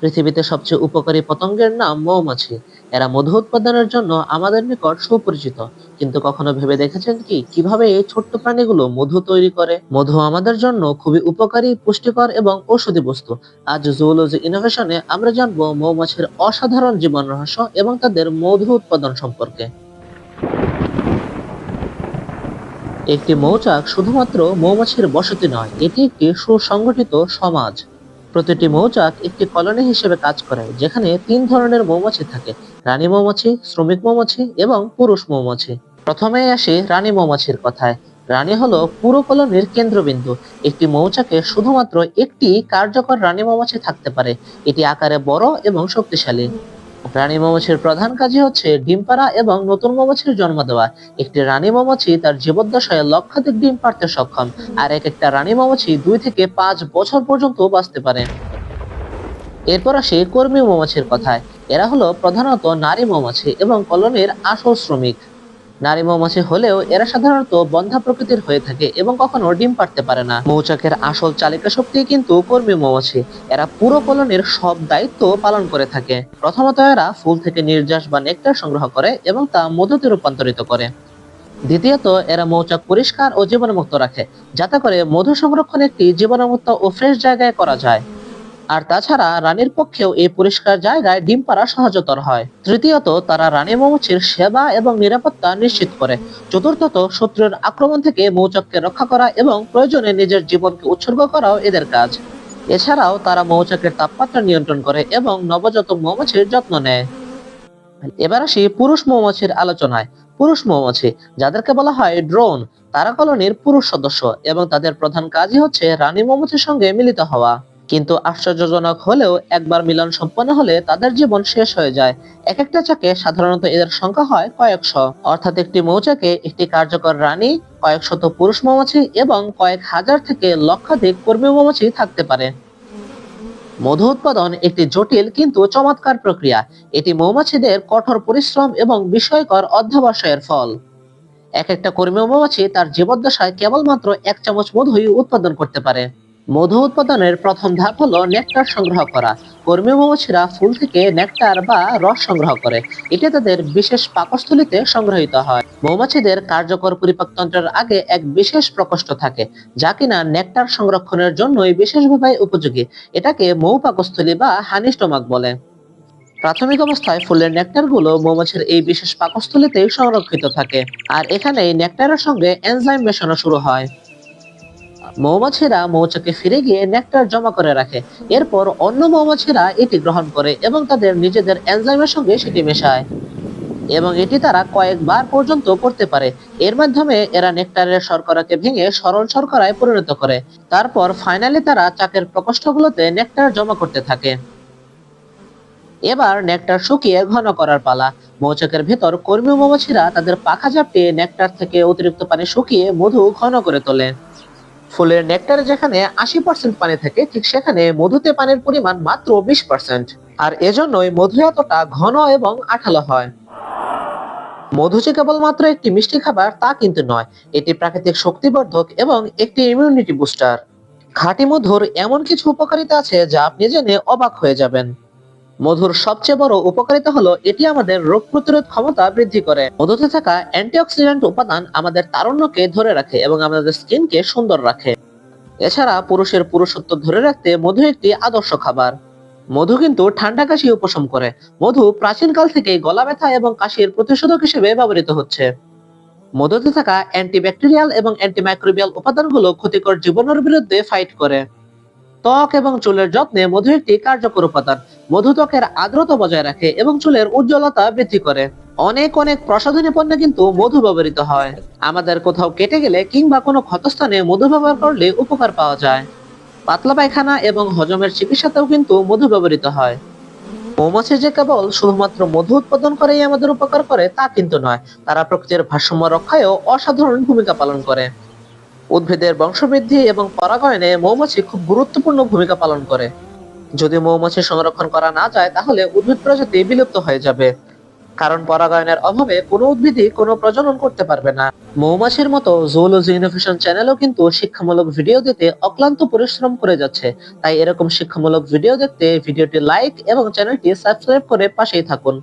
পৃথিবীতে সবচেয়ে উপকারী পতঙ্গের নাম মৌমাছি। এরা মধু উৎপাদনের জন্য আমাদের নিকট সুপরিচিত। কিন্তু কখনো ভেবে দেখেছেন কি? কীভাবে এই ছোট্ট প্রাণীগুলো মধু তৈরি করে? মধু আমাদের জন্য খুবই উপকারী, পুষ্টিকর এবং ঔষধি বস্তু। আজ জুওলজি ইনোভেশনে আমরা জানব মৌমাছির অসাধারণ জীবন রহস্য এবং তাদের মধু উৎপাদন সম্পর্কে। একটি মৌচাক শুধুমাত্র মৌমাছির বসতি নয়, এটি একটি সুসংগঠিত সমাজ। প্রতিটি মৌচাক একটি কলোনি হিসেবে কাজ করে, যেখানে তিন ধরনের মৌমাছি থাকে, রানী মৌমাছি, শ্রমিক মৌমাছি এবং পুরুষ মৌমাছি। প্রথমে আসি রানী মৌমাছির কথায়। রানী হলো পুরো কলোনির কেন্দ্রবিন্দু। একটি মৌচাকে শুধুমাত্র একটি কার্যকর রানী মৌমাছি থাকতে পারে। এটি আকারে বড় এবং শক্তিশালী। রানী মৌমাছির প্রধান কাজই হচ্ছে ডিম পাড়া এবং নতুন মৌমাছির জন্ম দেওয়া। একটি রানী মৌমাছি তার জীবদ্দশায় লক্ষাধিক ডিম পাড়তে সক্ষম, আর এক একটা রানী মৌমাছি দুই থেকে পাঁচ বছর পর্যন্ত বাঁচতে পারে। এরপর আসে কর্মী মৌমাছির কথায়। এরা হলো প্রধানত নারী মৌমাছি এবং কলোনির আসল শ্রমিক। নারী মৌমাছি হলেও এরা সাধারণত বন্ধা প্রকৃতির হয়ে থাকে এবং কখনো ডিম পাড়তে পারে না। মৌচাকের আসল চালিকা শক্তি কিন্তু কর্মী মৌমাছি। এরা পুরো কলোনির সব দায়িত্ব পালন করে থাকে। প্রথমত এরা ফুল থেকে নির্যাস বা নেকটার সংগ্রহ করে এবং তা মধুতে রূপান্তরিত করে। দ্বিতীয়ত, এরা মৌচাক পরিষ্কার ও জীবাণুমুক্ত রাখে, যাতে করে মধু সংরক্ষণ একটি জীবাণুমুক্ত ও ফ্রেশ জায়গায় করা যায়। আর তাছাড়া রানীর পক্ষেও এই পরিষ্কার জায়গায় ডিম পাড়া সহজতর হয়। তৃতীয়ত, তারা রানী মৌমাছির সেবা এবং নিরাপত্তা নিশ্চিত করে। চতুর্থত, শত্রুর আক্রমণ থেকে মৌচাককে রক্ষা করা এবং প্রয়োজনে নিজের জীবনকে উৎসর্গ করাও এদের কাজ। এছাড়াও, তারা মৌচাকের তাপমাত্রা নিয়ন্ত্রণ করে এবং নবজাতক মৌমাছির যত্ন নেয়। এবার আসি পুরুষ মৌমাছির আলোচনায়। পুরুষ মৌমাছি, যাদেরকে বলা হয় ড্রোন, তারা কলোনির পুরুষ সদস্য এবং তাদের প্রধান কাজই হচ্ছে রানী মৌমাছির সঙ্গে মিলিত হওয়া। কিন্তু আশ্চর্যজনক হলেও একবার মিলন সম্পন্ন হলে তাদের জীবন শেষ হয়ে যায়। এক একটা চাকে সাধারণত এদের সংখ্যা হয় কয়েকশ। অর্থাৎ একটি মৌচাকে একটি কার্যকর রানী কয়েক শত পুরুষ মৌমাছি এবং কয়েক হাজার থেকে লক্ষাধিক কর্মী মৌমাছি থাকতে পারে। মধু উৎপাদন একটি জটিল কিন্তু চমৎকার প্রক্রিয়া। এটি মৌমাছিদের কঠোর পরিশ্রম এবং বিষয়কর অধ্যবসায়ের ফল। এক একটা কর্মী মৌমাছি তার জীবদ্দশায় কেবলমাত্র এক চামচ মধুই উৎপাদন করতে পারে। মধু উৎপাদনের প্রথম ধাপ হলো নেকটার সংগ্রহ করা। কর্মী মৌমাছিরা ফুল থেকে নেকটার বা রস সংগ্রহ করে। এটি তাদের বিশেষ পাকস্থলীতে সংগ্রহিত হয়। মৌমাছিদের কার্যকর পরিপাকতন্ত্রের আগে এক বিশেষ প্রকোষ্ঠ থাকে, যা কিনা নেকটার সংরক্ষণের জন্যই বিশেষভাবে উপযোগী। এটাকে মৌ পাকস্থলী বা হানি স্টোমাক বলে। প্রাথমিক অবস্থায় ফুলের নেকটারগুলো মৌমাছির এই বিশেষ পাকস্থলীতেই সংরক্ষিত থাকে। আর এখানে নেকটারের সঙ্গে এনজাইম মেশানো শুরু হয়। মৌমাছিরা মৌচাকে ফিরে গিয়ে নেকটার জমা করে রাখে। এরপর অন্য মৌমাছিরা এটি গ্রহণ করে এবং তাদের নিজেদের এনজাইমের সঙ্গে সেটি মেশায়। এবং এটি তারা কয়েকবার পর্যন্ত করতে পারে। এর মাধ্যমে এরা নেকটারের শর্করাকে ভেঙে সরল শর্করায় পরিণত করে। তারপর ফাইনালি তারা চাকের প্রকোষ্ঠগুলোতে নেকটার জমা করতে থাকে। এবার নেকটার শুকিয়ে ঘন করার পালা। মৌচাকের ভেতর কর্মী মৌমাছিরা তাদের পাখা ঝাপটিয়ে নেকটার থেকে অতিরিক্ত পানি শুকিয়ে মধু ঘন করে তোলে। ফুলের নেকটারে যেখানে আশি পার্সেন্ট পানি থাকে, ঠিক সেখানে মধুতে পানির পরিমাণ মাত্র বিশ পার্সেন্ট আর এজন্যই মধু এতটা ঘন এবং আঠালো হয়। মধু যে কেবলমাত্র একটি মিষ্টি খাবার, তা কিন্তু নয়, এটি প্রাকৃতিক শক্তিবর্ধক এবং একটি ইমিউনিটি বুস্টার খাঁটি মধুর এমন কিছু উপকারিতা আছে যা আপনি জেনে অবাক হয়ে যাবেন। মধুর সবচেয়ে বড় উপকারিতা হলো এটি আমাদের রোগ প্রতিরোধ ক্ষমতা বৃদ্ধি করে। মধুতে থাকা অ্যান্টিঅক্সিডেন্ট উপাদান আমাদের তারুণ্যকে ধরে রাখে এবং আমাদের স্কিনকে সুন্দর রাখে। এছাড়া পুরুষের পুরুষত্ব ধরে রাখতে মধু একটি আদর্শ খাবার। মধু কিন্তু ঠান্ডা কাশি উপশম করে। মধু প্রাচীনকাল থেকে গলা ব্যথা এবং কাশির প্রতিষেধক হিসেবে ব্যবহৃত হচ্ছে। মধুতে থাকা অ্যান্টিব্যাকটেরিয়াল এবং অ্যান্টিমাইক্রোবিয়াল উপাদানগুলো ক্ষতিকর জীবাণুর বিরুদ্ধে ফাইট করে। ত্বক এবং চুলের যত্নে মধু একটি কার্যকর উপাদান। মধু ত্বকের আর্দ্রতা বজায় রাখে এবং চুলের উজ্জ্বলতা বৃদ্ধি করে। অনেক অনেক প্রসাধনী পণ্যে কিন্তু মধু ব্যবহৃত হয়। আমাদের কোথাও কেটে গেলে কিংবা কোনো ক্ষতস্থানে মধু ব্যবহার করলে উপকার পাওয়া যায়। পাতলা পায়খানা এবং হজমের চিকিৎসাতেও কিন্তু মধু ব্যবহৃত হয়। মৌমাছি যে কেবল শুধুমাত্র মধু উৎপাদন করেই আমাদের উপকার করে তা কিন্তু নয়, তারা প্রকৃতির ভারসাম্য রক্ষায়ও অসাধারণ ভূমিকা পালন করে। উদ্ভিদের বংশবৃদ্ধি এবং পরাগায়নে মৌমাছি খুব গুরুত্বপূর্ণ ভূমিকা পালন করে। যদি মৌমাছি সংরক্ষণ করা না যায়, তাহলে উদ্ভিদ প্রজাতি বিলুপ্ত হয়ে যাবে। কারণ পরাগায়নের অভাবে কোনো উদ্ভিদই কোনো প্রজনন করতে পারবে না। মৌমাছির মতো জুওলজি ইনোভেশন চ্যানেলও কিন্তু শিক্ষামূলক ভিডিও দিতে অক্লান্ত পরিশ্রম করে যাচ্ছে। তাই এরকম শিক্ষামূলক ভিডিও দেখতে, ভিডিওটি লাইক এবং চ্যানেলটি সাবস্ক্রাইব করে পাশেই থাকুন।